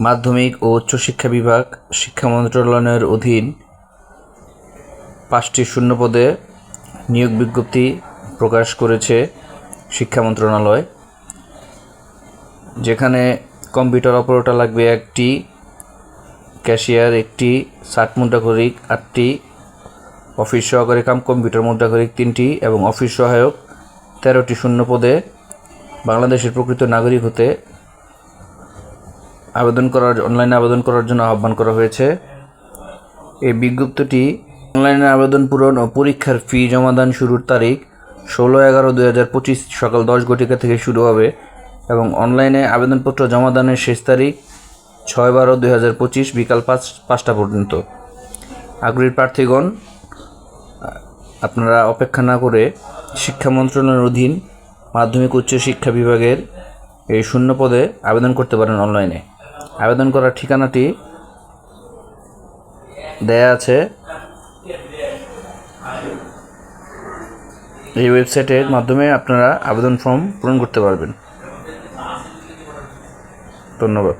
মাধ্যমিক ও উচ্চশিক্ষা বিভাগ শিক্ষা মন্ত্রণালয়ের অধীন পাঁচটি শূন্য পদে নিয়োগ বিজ্ঞপ্তি প্রকাশ করেছে শিক্ষা মন্ত্রণালয়, যেখানে কম্পিউটার অপারেটর লাগবে একটি, ক্যাশিয়ার একটি ষাট মুদ্রাকরিক আটটি, অফিস সহকারী কাম কম্পিউটার মুদ্রাকরিক তিনটি এবং অফিস সহায়ক তেরোটি শূন্য পদে বাংলাদেশের প্রকৃত নাগরিক হতে আবেদন করার, অনলাইনে আবেদন করার জন্য আহ্বান করা হয়েছে। এই বিজ্ঞপ্তিটি, অনলাইনে আবেদন পূরণ ও পরীক্ষার ফি জমাদান শুরুর তারিখ ষোলো এগারো দুই হাজার পঁচিশ সকাল দশ ঘটিকা থেকে শুরু হবে এবং অনলাইনে আবেদনপত্র জমাদানের শেষ তারিখ ছয় বারো দুই হাজার পঁচিশ বিকাল পাঁচ, পাঁচটা পর্যন্ত। আগ্রহী প্রার্থীগণ, আপনারা অপেক্ষা না করে শিক্ষা মন্ত্রণালয়ের অধীন মাধ্যমিক উচ্চ শিক্ষা বিভাগের এই শূন্য পদে আবেদন করতে পারেন অনলাইনে। আবেদন করার ঠিকানাটি দেয়া আছে এই ওয়েবসাইটের মাধ্যমে আপনারা আবেদন ফর্ম পূরণ করতে পারবেন। ধন্যবাদ।